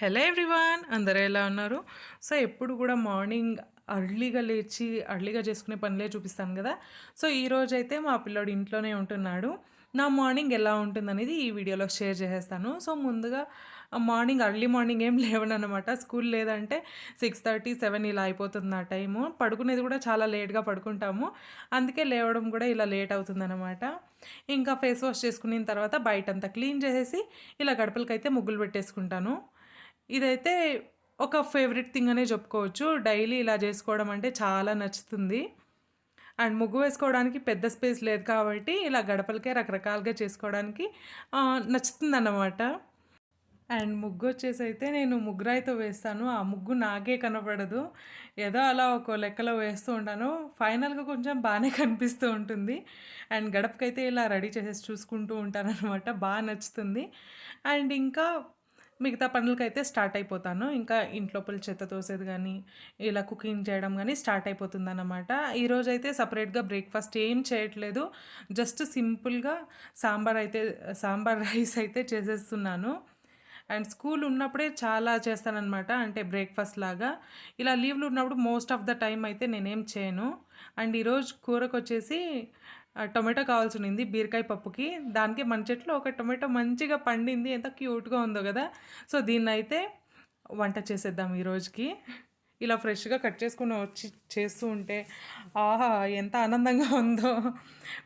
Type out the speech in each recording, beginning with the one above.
Hello everyone అందరూ ఎలా ఉన్నారు? సో ఎప్పుడు కూడా మార్నింగ్ అర్లీగా లేచి అర్లీగా చేసుకునే పనులే చూపిస్తాను కదా. సో ఈరోజు అయితే మా పిల్లోడు ఇంట్లోనే ఉంటున్నాడు. నా మార్నింగ్ ఎలా ఉంటుందనేది ఈ వీడియోలో షేర్ చేసేస్తాను. సో ముందుగా మార్నింగ్ అర్లీ మార్నింగ్ ఏం లేవనమాట స్కూల్ లేదంటే సిక్స్ థర్టీ సెవెన్ ఇలా అయిపోతుంది ఆ టైము. పడుకునేది కూడా చాలా లేట్గా పడుకుంటాము. అందుకే లేవడం కూడా ఇలా లేట్ అవుతుందన్నమాట. ఇంకా ఫేస్ వాష్ చేసుకున్న తర్వాత బయట అంతా క్లీన్ చేసేసి ఇలా గడపలకైతే ముగ్గులు పెట్టేసుకుంటాను. ఇదైతే ఒక ఫేవరెట్ థింగ్ అనే చెప్పుకోవచ్చు. డైలీ ఇలా చేసుకోవడం అంటే చాలా నచ్చుతుంది. అండ్ ముగ్గు వేసుకోవడానికి పెద్ద స్పేస్ లేదు కాబట్టి ఇలా గడపలకే రకరకాలుగా చేసుకోవడానికి నచ్చుతుంది అన్నమాట అండ్ ముగ్గు వచ్చేసి అయితే నేను ముగ్గురాయితో వేస్తాను. ఆ ముగ్గు నాకే కనపడదు. ఏదో అలా ఒక లెక్కలో వేస్తూ ఉంటాను. ఫైనల్గా కొంచెం బాగానే కనిపిస్తూ ఉంటుంది. అండ్ గడపకైతే ఇలా రెడీ చేసేసి చూసుకుంటూ ఉంటాను అనమాట బాగా నచ్చుతుంది. అండ్ ఇంకా మిగతా పనులకైతే స్టార్ట్ అయిపోతాను. ఇంకా ఇంట్లో పుల్ చెత్త తోసేది కానీ ఇలా కుకింగ్ చేయడం కానీ స్టార్ట్ అయిపోతుంది అనమాట ఈరోజు అయితే సపరేట్గా బ్రేక్ఫాస్ట్ ఏం చేయట్లేదు. జస్ట్ సింపుల్గా సాంబార్ అయితే సాంబార్ రైస్ అయితే చేసేస్తున్నాను. అండ్ స్కూల్ ఉన్నప్పుడే చాలా చేస్తానన్నమాట అంటే బ్రేక్ఫాస్ట్ లాగా. ఇలా లీవ్లు ఉన్నప్పుడు మోస్ట్ ఆఫ్ ద టైం అయితే నేనేం చేయను. అండ్ ఈరోజు కూరకు వచ్చేసి టొమాటో కావాల్సి ఉంది బీరకాయ పప్పుకి. దానికి మన చెట్లో ఒక టొమాటో మంచిగా పండింది ఎంత క్యూట్గా ఉందో కదా. సో దీన్ని అయితే వంట చేసేద్దాం ఈరోజుకి ఇలా ఫ్రెష్గా కట్ చేసుకుని వచ్చి చేస్తూ ఉంటే ఆహా ఎంత ఆనందంగా ఉందో.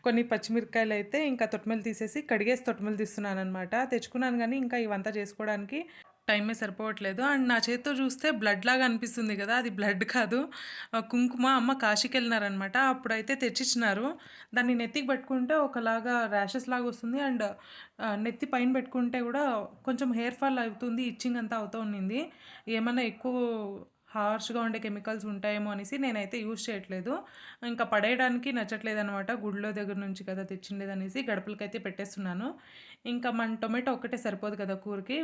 కొన్ని పచ్చిమిరకాయలు అయితే ఇంకా తొట్టమలు తీసేసి కడిగేసి తొట్టమలు తీస్తున్నాను అనమాట తెచ్చుకున్నాను కానీ ఇంకా ఇవంతా చేసుకోవడానికి టైమే సరిపోవట్లేదు. అండ్ నా చేతితో చూస్తే బ్లడ్ లాగా అనిపిస్తుంది కదా అది బ్లడ్ కాదు. కుంకుమ అమ్మ కాశీకి వెళ్ళినారనమాట. అప్పుడైతే తెచ్చిచ్చినారు. దాన్ని నెత్తికి పెట్టుకుంటే ఒకలాగా ర్యాషెస్ లాగా వస్తుంది. అండ్ నెత్తి పైన పెట్టుకుంటే కూడా కొంచెం హెయిర్ ఫాల్ అవుతుంది ఇచ్చింగ్ అంతా అవుతూ ఉన్నింది ఏమైనా ఎక్కువ హార్ష్గా ఉండే కెమికల్స్ ఉంటాయేమో అనేసి నేనైతే యూజ్ చేయట్లేదు. ఇంకా పడేయడానికి నచ్చట్లేదు అనమాట గుడిలో దగ్గర నుంచి కదా తెచ్చిండేదనేసి గడపలకైతే పెట్టేస్తున్నాను. ఇంకా మన టొమాటో ఒక్కటే సరిపోదు కదా కూరకి.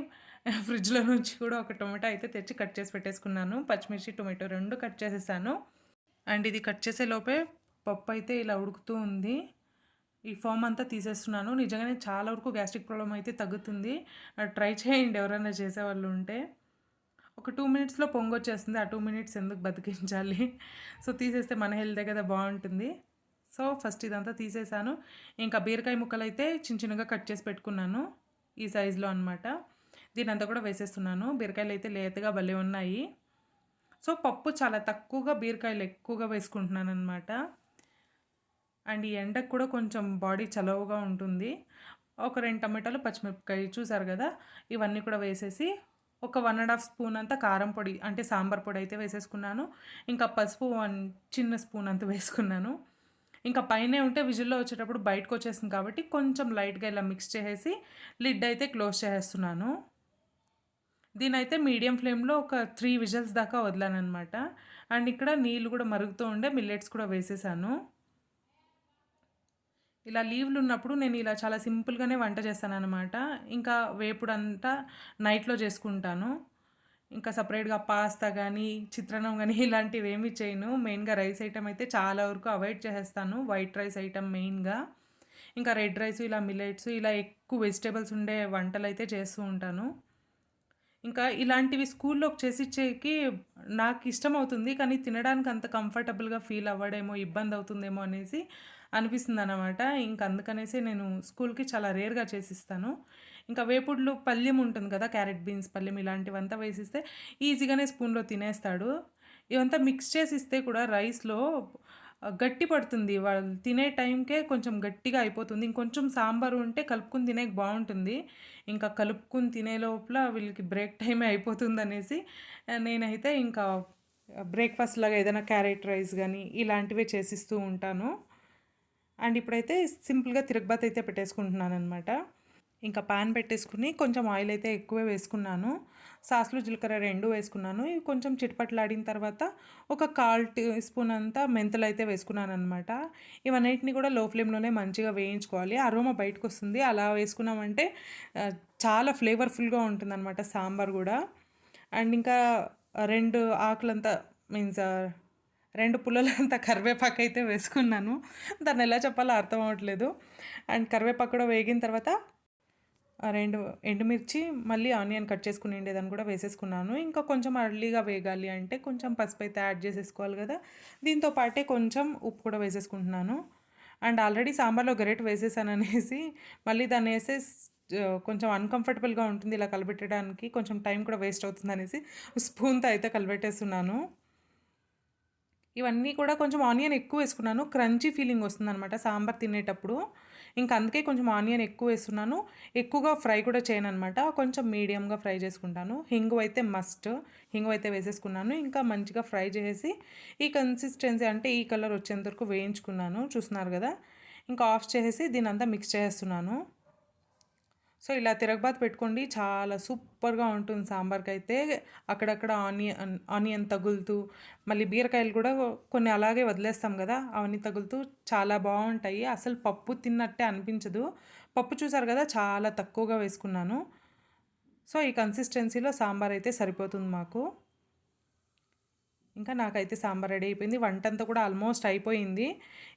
ఫ్రిడ్జ్లో నుంచి కూడా ఒక టొమాటో అయితే తెచ్చి కట్ చేసి పెట్టేసుకున్నాను. పచ్చిమిర్చి టొమాటో రెండు కట్ చేసేసాను. అండ్ ఇది కట్ చేసే లోపే పప్పు అయితే ఇలా ఉడుకుతూ ఉంది. ఈ ఫామ్ అంతా తీసేస్తున్నాను. నిజంగానే చాలా వరకు గ్యాస్ట్రిక్ ప్రాబ్లం అయితే తగ్గుతుంది. ట్రై చేయండి ఎవరైనా చేసేవాళ్ళు ఉంటే. ఒక టూ మినిట్స్లో పొంగొచ్చేస్తుంది. ఆ టూ మినిట్స్ ఎందుకు బతికించాలి? సో తీసేస్తే మన హెల్తే కదా బాగుంటుంది. సో ఫస్ట్ ఇదంతా తీసేసాను. ఇంకా బీరకాయ ముక్కలు అయితే చిన్న చిన్నగా కట్ చేసి పెట్టుకున్నాను. ఈ సైజులో అనమాట దీని అంతా కూడా వేసేస్తున్నాను. బీరకాయలు అయితే లేతగా భలే ఉన్నాయి. సో పప్పు చాలా తక్కువగా బీరకాయలు ఎక్కువగా వేసుకుంటున్నాను అనమాట అండ్ ఈ ఎండకు కూడా కొంచెం బాడీ చలవగా ఉంటుంది. ఒక రెండు టమాటాలు పచ్చిమిరపకాయ చూసారు కదా? ఇవన్నీ కూడా వేసేసి ఒక వన్ అండ్ హాఫ్ స్పూన్ అంతా కారం పొడి అంటే సాంబార్ పొడి అయితే వేసేసుకున్నాను. ఇంకా పసుపు వన్ చిన్న స్పూన్ అంత వేసుకున్నాను. ఇంకా పైనే ఉంటే విజిల్లో వచ్చేటప్పుడు బయటకు వచ్చేసింది కాబట్టి కొంచెం లైట్గా ఇలా మిక్స్ చేసేసి లిడ్ అయితే క్లోజ్ చేసేస్తున్నాను. దీని అయితే మీడియం ఫ్లేమ్లో ఒక త్రీ విజిల్స్ దాకా వదిలాను అనమాట అండ్ ఇక్కడ నీళ్ళు కూడా మరుగుతూ ఉండే మిల్లెట్స్ కూడా వేసేసాను. ఇలా లీవ్లు ఉన్నప్పుడు నేను ఇలా చాలా సింపుల్గానే వంట చేస్తాను అనమాట ఇంకా వేపుడు అంతా నైట్లో చేసుకుంటాను. ఇంకా సపరేట్గా పాస్తా కానీ చిత్రాన్నం కానీ ఇలాంటివి ఏమి చేయను. మెయిన్గా రైస్ ఐటమ్ అయితే చాలా వరకు అవాయిడ్ చేసేస్తాను. వైట్ రైస్ ఐటమ్ మెయిన్గా. ఇంకా రెడ్ రైస్ ఇలా మిల్లెట్స్ ఇలా ఎక్కువ వెజిటేబుల్స్ ఉండే వంటలు అయితే చేస్తూ ఉంటాను. ఇంకా ఇలాంటివి స్కూల్లోకి చేసి ఇచ్చేకి నాకు ఇష్టం అవుతుంది కానీ తినడానికి అంత కంఫర్టబుల్గా ఫీల్ అవ్వడేమో ఇబ్బంది అవుతుందేమో అనేసి అనిపిస్తుంది అనమాట ఇంక అందుకనేసి నేను స్కూల్కి చాలా రేర్గా చేసిస్తాను. ఇంకా వేపుడులు పల్లెం ఉంటుంది కదా క్యారెట్ బీన్స్ పల్లెం ఇలాంటివంతా వేసిస్తే ఈజీగానే స్పూన్లో తినేస్తాడు. ఇవంతా మిక్స్ చేసి ఇస్తే కూడా రైస్లో గట్టి పడుతుంది. వాళ్ళు తినే టైంకే కొంచెం గట్టిగా అయిపోతుంది. ఇంకొంచెం సాంబారు ఉంటే కలుపుకుని తినే బాగుంటుంది. ఇంకా కలుపుకుని తినే లోపల వీళ్ళకి బ్రేక్ టైమే అయిపోతుంది అనేసి నేనైతే ఇంకా బ్రేక్ఫాస్ట్ లాగా ఏదైనా క్యారెట్ రైస్ కానీ ఇలాంటివే చేసిస్తూ ఉంటాను. అండ్ ఇప్పుడైతే సింపుల్గా తిరగబాత్ అయితే పెట్టేసుకుంటున్నాను అనమాట ఇంకా పాన్ పెట్టేసుకుని కొంచెం ఆయిల్ అయితే ఎక్కువే వేసుకున్నాను. సాసులు జీలకర్ర రెండు వేసుకున్నాను. ఇవి కొంచెం చిట్పట్లాడిన తర్వాత ఒక కాల్ టీ స్పూన్ అంతా మెంతులు అయితే వేసుకున్నాను అనమాట ఇవన్నిటిని కూడా లో ఫ్లేమ్లోనే మంచిగా వేయించుకోవాలి. అరోమా బయటకు వస్తుంది అలా వేసుకున్నామంటే చాలా ఫ్లేవర్ఫుల్గా ఉంటుందన్నమాట సాంబార్ కూడా. అండ్ ఇంకా రెండు ఆకులంతా మీన్స్ రెండు పుల్లలంతా కరివేపాకు అయితే వేసుకున్నాను దాన్ని ఎలా చెప్పాలో అర్థం అవ్వట్లేదు అండ్ కరివేపాకు కూడా వేగిన తర్వాత రెండు ఎండుమిర్చి, మళ్ళీ ఆనియన్ కట్ చేసుకుని ఉండేదాన్ని కూడా వేసేసుకున్నాను. ఇంకా కొంచెం అర్లీగా వేగాలి అంటే కొంచెం పసుపు అయితే యాడ్ చేసేసుకోవాలి కదా! దీంతో పాటే కొంచెం ఉప్పు కూడా వేసేసుకుంటున్నాను. అండ్ ఆల్రెడీ సాంబార్‌లో గరేట్ వేసేసాను అనేసి మళ్ళీ దాన్ని వేసే కొంచెం అన్‌కంఫర్టబుల్‌గా ఉంటుంది ఇలా కలబెట్టడానికి. కొంచెం టైం కూడా వేస్ట్ అవుతుంది అనేసి స్పూన్‌తో అయితే కలిపెట్టేస్తున్నాను. ఇవన్నీ కూడా కొంచెం ఆనియన్ ఎక్కువ వేసుకున్నాను. క్రంచీ ఫీలింగ్ వస్తుందనమాట సాంబార్ తినేటప్పుడు. ఇంక అందుకే కొంచెం ఆనియన్ ఎక్కువ వేస్తున్నాను. ఎక్కువగా ఫ్రై కూడా చేయను అనమాట కొంచెం మీడియంగా ఫ్రై చేసుకుంటాను. హింగు అయితే మస్ట్. హింగు అయితే వేసేసుకున్నాను. ఇంకా మంచిగా ఫ్రై చేసేసి ఈ కన్సిస్టెన్సీ అంటే ఈ కలర్ వచ్చేంత వరకు వేయించుకున్నాను. చూస్తున్నారు కదా! ఇంకా ఆఫ్ చేసేసి అంతా మిక్స్ చేస్తున్నాను సో, ఇలా తిరగబాత్ పెట్టుకోండి. చాలా సూపర్‌గా ఉంటుంది సాంబార్‌కైతే. అక్కడక్కడ ఆనియన్ ఆనియన్ తగులుతూ, మళ్ళీ బీరకాయలు కూడా కొన్ని అలాగే వదిలేస్తాం కదా! అవన్నీ తగులుతూ చాలా బాగుంటాయి అసలు పప్పు తిన్నట్టే అనిపించదు. పప్పు చూసారు కదా! చాలా తక్కువగా వేసుకున్నాను. సో, ఈ కన్సిస్టెన్సీలో సాంబార్ అయితే సరిపోతుంది మాకు. ఇంకా నాకైతే సాంబార్ రెడీ అయిపోయింది. వంట అంతా కూడా ఆల్మోస్ట్ అయిపోయింది.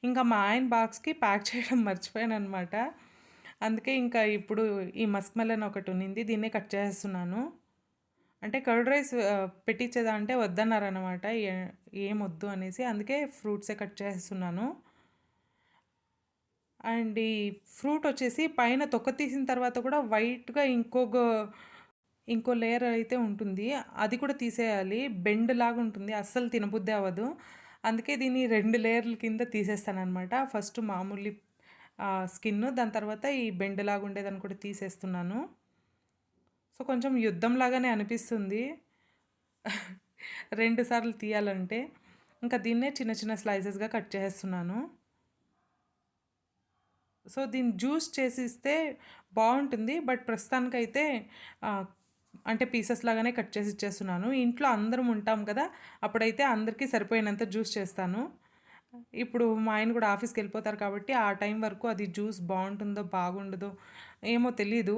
ఇంకా మా ఆయన బాక్స్‌కి ప్యాక్ చేయడం మర్చిపోయాను అనమాట అందుకే ఇంకా ఇప్పుడు ఈ మస్క్ మెలన్ ఒకటి ఉన్నింది. దీన్నే కట్ చేసేస్తున్నాను. అంటే కర్డ్ రైస్ పెట్టించేదా అంటే వద్దన్నారనమాట. ఏ ఏమొద్దు అనేసి. అందుకే ఫ్రూట్సే కట్ చేస్తున్నాను అండ్ ఈ ఫ్రూట్ వచ్చేసి పైన తొక్క తీసిన తర్వాత కూడా వైట్‌గా ఇంకో ఇంకో లేయర్ అయితే ఉంటుంది. అది కూడా తీసేయాలి. బెండ్ లాగా ఉంటుంది. అస్సలు తినబుద్దే అవ్వదు. అందుకే దీన్ని రెండు లేయర్‌ల కింద తీసేస్తాననమాట. ఫస్ట్ మామూలు స్కిన్ దాని తర్వాత ఈ బెండ్లాగా లాగా ఉండేదాన్ని కూడా తీసేస్తున్నాను. సో, కొంచెం యుద్ధం లాగానే అనిపిస్తుంది. రెండు సార్లు తీయాలంటే. ఇంకా దీన్నే చిన్న చిన్న స్లైసెస్‌గా కట్ చేసేస్తున్నాను. సో, దీన్ని జ్యూస్ చేసిస్తే బాగుంటుంది బట్ ప్రస్తుతానికైతే అంటే పీసెస్ లాగానే కట్ చేసి ఇచ్చేస్తున్నాను. ఇంట్లో అందరం ఉంటాం కదా! అప్పుడైతే అందరికీ సరిపోయినంత జ్యూస్ చేస్తాను. ఇప్పుడు మా ఆయన కూడా ఆఫీస్కి వెళ్ళిపోతారు కాబట్టి ఆ టైం వరకు అది జ్యూస్ బాగుంటుందో బాగుండదో ఏమో తెలీదు.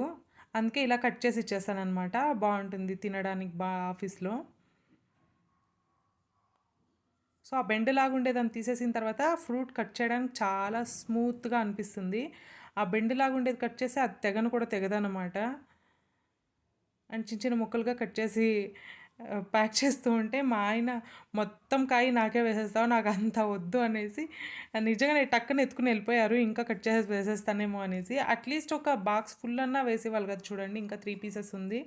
అందుకే ఇలా కట్ చేసి ఇచ్చేస్తానమాట బాగుంటుంది తినడానికి బా ఆఫీస్‌లో. సో, ఆ బెండ్ లాగా ఉండేదాన్ని తీసేసిన తర్వాత ఫ్రూట్ కట్ చేయడానికి చాలా స్మూత్‌గా అనిపిస్తుంది. ఆ బెండ్ లాగా ఉండేది కట్ చేస్తే అది తెగను కూడా తెగదనమాట. అండ్ చిన్న చిన్న ముక్కలుగా కట్ చేసి ప్యాక్ చేస్తూ ఉంటే మా ఆయన మొత్తం కాయ నాకే వేసేస్తావు నాకు అంత వద్దు అనేసి నిజంగానే టక్కన ఎత్తుకొని వెళ్ళిపోయారు. ఇంకా కట్ చేసేసి వేసేస్తానేమో అనేసి. అట్‌లీస్ట్ ఒక బాక్స్ ఫుల్ అన్నా వేసేవాళ్ళు కదా! చూడండి ఇంకా త్రీ పీసెస్ ఉంది.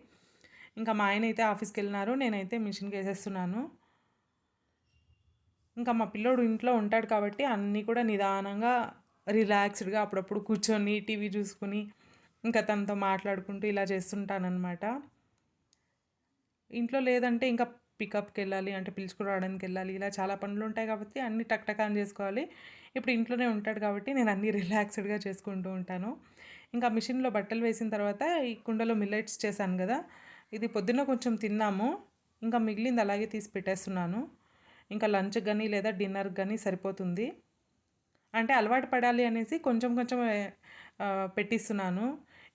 ఇంకా మా ఆయన అయితే ఆఫీస్కి వెళ్ళినారు నేనైతే మిషన్కి వేసేస్తున్నాను ఇంకా మా పిల్లోడు ఇంట్లో ఉంటాడు కాబట్టి అన్నీ కూడా నిదానంగా, రిలాక్స్‌డ్‌గా అప్పుడప్పుడు కూర్చొని టీవీ చూసుకొని, ఇంకా తనతో మాట్లాడుకుంటూ ఇలా చేస్తుంటానన్నమాట ఇంట్లో లేదంటే ఇంకా పికప్కి వెళ్ళాలి అంటే పిలుచుకురావడానికి రావడానికెళ్ళాలి. ఇలా చాలా పనులు ఉంటాయి కాబట్టి అన్ని టక్ టక్ అని చేసుకోవాలి. ఇప్పుడు ఇంట్లోనే ఉంటాడు కాబట్టి నేను అన్నీ రిలాక్స్‌డ్‌గా చేసుకుంటూ ఉంటాను. ఇంకా మిషన్‌లో బట్టలు వేసిన తర్వాత ఈ కుండలో మిల్లెట్స్ చేశాను కదా! ఇది పొద్దున్న కొంచెం తిన్నాము. ఇంకా మిగిలింది అలాగే తీసి పెట్టేస్తున్నాను. ఇంకా లంచ్ కానీ లేదా డిన్నర్ కానీ సరిపోతుంది. అంటే అలవాటు పడాలి అనేసి కొంచెం కొంచెం పెట్టిస్తున్నాను.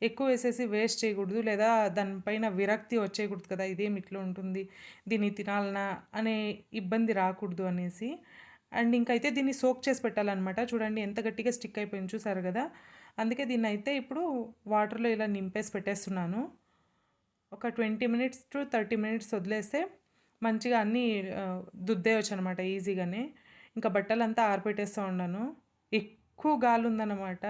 ఎక్కువ వేసేసి వేస్ట్ చేయకూడదు. లేదా దానిపైన విరక్తి వచ్చేయకూడదు కదా! ఇదేమి ఇట్లా ఉంటుంది. దీన్ని తినాలనా అనే ఇబ్బంది రాకూడదు అనేసి. అండ్ ఇంకైతే దీన్ని సోక్ చేసి పెట్టాలన్నమాట చూడండి ఎంత గట్టిగా స్టిక్ అయిపోయింది చూసారు కదా! అందుకే దీన్ని అయితే ఇప్పుడు వాటర్‌లో ఇలా నింపేసి పెట్టేస్తున్నాను. ఒక 20 మినిట్స్ టు 30 మినిట్స్ వదిలేస్తే మంచిగా అన్నీ దుద్దేయచ్చు అనమాట ఈజీగానే. ఇంకా బట్టలంతా ఆరబెట్టేస్తూ ఉన్నాను. ఎక్కువ గాలి ఉందన్నమాట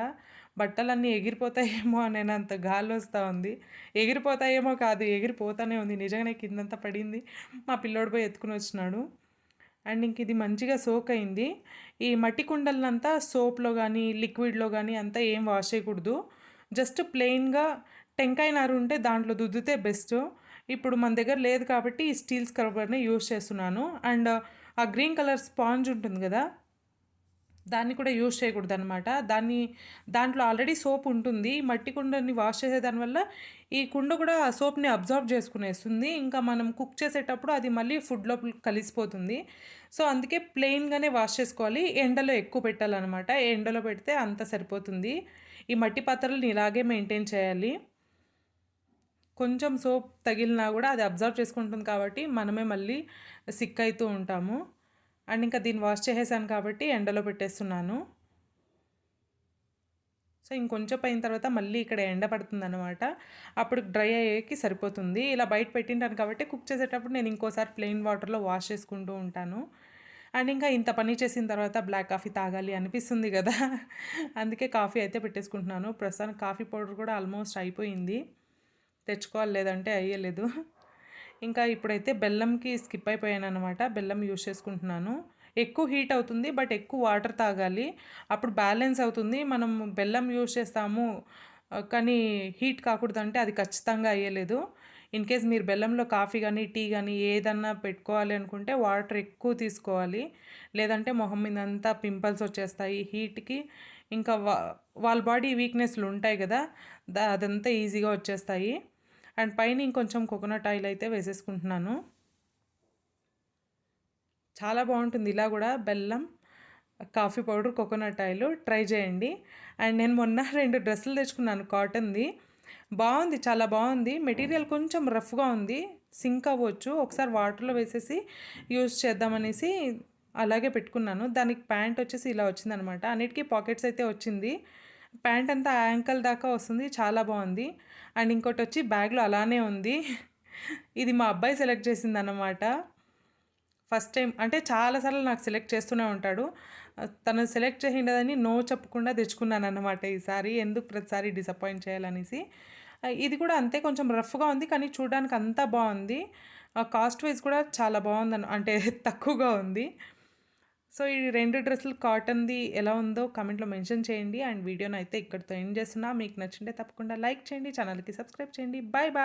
బట్టలన్నీ ఎగిరిపోతాయేమో అని అంత గాలి వస్తూ ఉంది. ఎగిరిపోతాయేమో కాదు ఎగిరిపోతానే ఉంది. నిజంగానే కిందంతా పడింది. మా పిల్లోడు పోయి ఎత్తుకొని వచ్చినాడు. అండ్ ఇంక ఇది మంచిగా సోక్ అయింది. ఈ మట్టి కుండలంతా సోప్‌లో కానీ లిక్విడ్‌లో కానీ అంతా ఏం వాష్ చేయకూడదు. జస్ట్ ప్లెయిన్‌గా టెంకాయ నారు ఉంటే దాంట్లో దుద్దితే బెస్ట్. ఇప్పుడు మన దగ్గర లేదు కాబట్టి ఈ స్టీల్ స్క్రబ్బర్‌ని యూజ్ చేస్తున్నాను. అండ్ ఆ గ్రీన్ కలర్ స్పాంజ్ ఉంటుంది కదా! దాన్ని కూడా యూజ్ చేయకూడదనమాట. దాన్ని దాంట్లో ఆల్రెడీ సోప్ ఉంటుంది. మట్టి కుండని వాష్ చేసే దానివల్ల ఈ కుండ కూడా ఆ సోప్‌ని అబ్జార్బ్ చేసుకునేస్తుంది. ఇంకా మనం కుక్ చేసేటప్పుడు అది మళ్ళీ ఫుడ్ కలిసిపోతుంది. సో, అందుకే ప్లెయిన్‌గానే వాష్ చేసుకోవాలి. ఎండలో ఎక్కువ పెట్టాలన్నమాట ఎండలో పెడితే అంత సరిపోతుంది. ఈ మట్టి పాత్రలని ఇలాగే మెయింటైన్ చేయాలి. కొంచెం సోప్ తగిలినా కూడా అది అబ్జర్వ్ చేసుకుంటుంది కాబట్టి మనమే మళ్ళీ సిక్ అవుతూ ఉంటాము. అండ్ ఇంకా దీన్ని వాష్ చేసేసాను కాబట్టి ఎండలో పెట్టేస్తున్నాను. సో ఇంకొంచెం అయిన తర్వాత మళ్ళీ ఇక్కడ ఎండ పడుతుందనమాట అప్పుడు డ్రై అయ్యేకి సరిపోతుంది. ఇలా బయట పెట్టింటాను కాబట్టి కుక్ చేసేటప్పుడు నేను ఇంకోసారి ప్లెయిన్ వాటర్లో వాష్ చేసుకుంటూ ఉంటాను. అండ్ ఇంకా ఇంత పని చేసిన తర్వాత బ్లాక్ కాఫీ తాగాలి అనిపిస్తుంది కదా. అందుకే కాఫీ అయితే పెట్టేసుకుంటున్నాను. ప్రస్తుతానికి కాఫీ పౌడర్ కూడా ఆల్మోస్ట్ అయిపోయింది. తెచ్చుకోవాలి లేదంటే అయ్యలేదు. ఇంకా ఇప్పుడైతే బెల్లంకి స్కిప్ అయిపోయాను అనమాట బెల్లం యూస్ చేసుకుంటున్నాను. ఎక్కువ హీట్ అవుతుంది బట్ ఎక్కువ వాటర్ తాగాలి. అప్పుడు బ్యాలెన్స్ అవుతుంది. మనం బెల్లం యూస్ చేస్తాము కానీ హీట్ కాకూడదు అంటే అది ఖచ్చితంగా అయ్యలేదు. ఇన్ కేస్ మీరు బెల్లంలో కాఫీ కానీ టీ కానీ ఏదన్నా పెట్టుకోవాలి అనుకుంటే వాటర్ ఎక్కువ తీసుకోవాలి. లేదంటే మొహం మీద అంతా పింపుల్స్ వచ్చేస్తాయి హీట్కి. ఇంకా వా వాళ్ళ బాడీ వీక్నెస్లు ఉంటాయి కదా దా అదంతా ఈజీగా వచ్చేస్తాయి. అండ్ పైన ఇంకొంచెం కోకోనట్ ఆయిల్ అయితే వేసేసుకుంటున్నాను. చాలా బాగుంటుంది. ఇలా కూడా బెల్లం coffee powder coconut oil try చేయండి. అండ్ నేను మొన్న రెండు డ్రెస్సులు తెచ్చుకున్నాను. కాటన్ది. బాగుంది. చాలా బాగుంది. మెటీరియల్ కొంచెం రఫ్గా ఉంది. సింక్ అవ్వచ్చు. ఒకసారి వాటర్లో వేసేసి యూజ్ చేద్దామనేసి అలాగే పెట్టుకున్నాను. దానికి ప్యాంట్ వచ్చేసి ఇలా వచ్చిందనమాట. అన్నిటికీ పాకెట్స్ అయితే వచ్చింది. ప్యాంట్ అంతా యాంకల్ దాకా వస్తుంది. చాలా బాగుంది. అండ్ ఇంకోటి వచ్చి బ్యాగ్లో అలానే ఉంది. ఇది మా అబ్బాయి సెలెక్ట్ చేసింది అన్నమాట ఫస్ట్ టైం అంటే చాలాసార్లు నాకు సెలెక్ట్ చేస్తూనే ఉంటాడు. తను సెలెక్ట్ చేసిండదని నో చెప్పకుండా తెచ్చుకున్నాను అనమాట ఈసారి ఎందుకు ప్రతిసారి డిసప్పాయింట్ చేయాలనేసి. ఇది కూడా అంతే కొంచెం రఫ్గా ఉంది కానీ చూడడానికి అంతా బాగుంది. కాస్ట్ వైజ్ కూడా చాలా బాగుంది అంటే తక్కువగా ఉంది. సో ఈ రెండు డ్రెస్సులు కాటన్ది ఎలా ఉందో కమెంట్లో మెన్షన్ చేయండి. అండ్ వీడియోని అయితే ఇక్కడితో ఎండ్ చేస్తున్నా. మీకు నచ్చింటే తప్పకుండా లైక్ చేయండి. ఛానల్కి సబ్స్క్రైబ్ చేయండి. Bye bye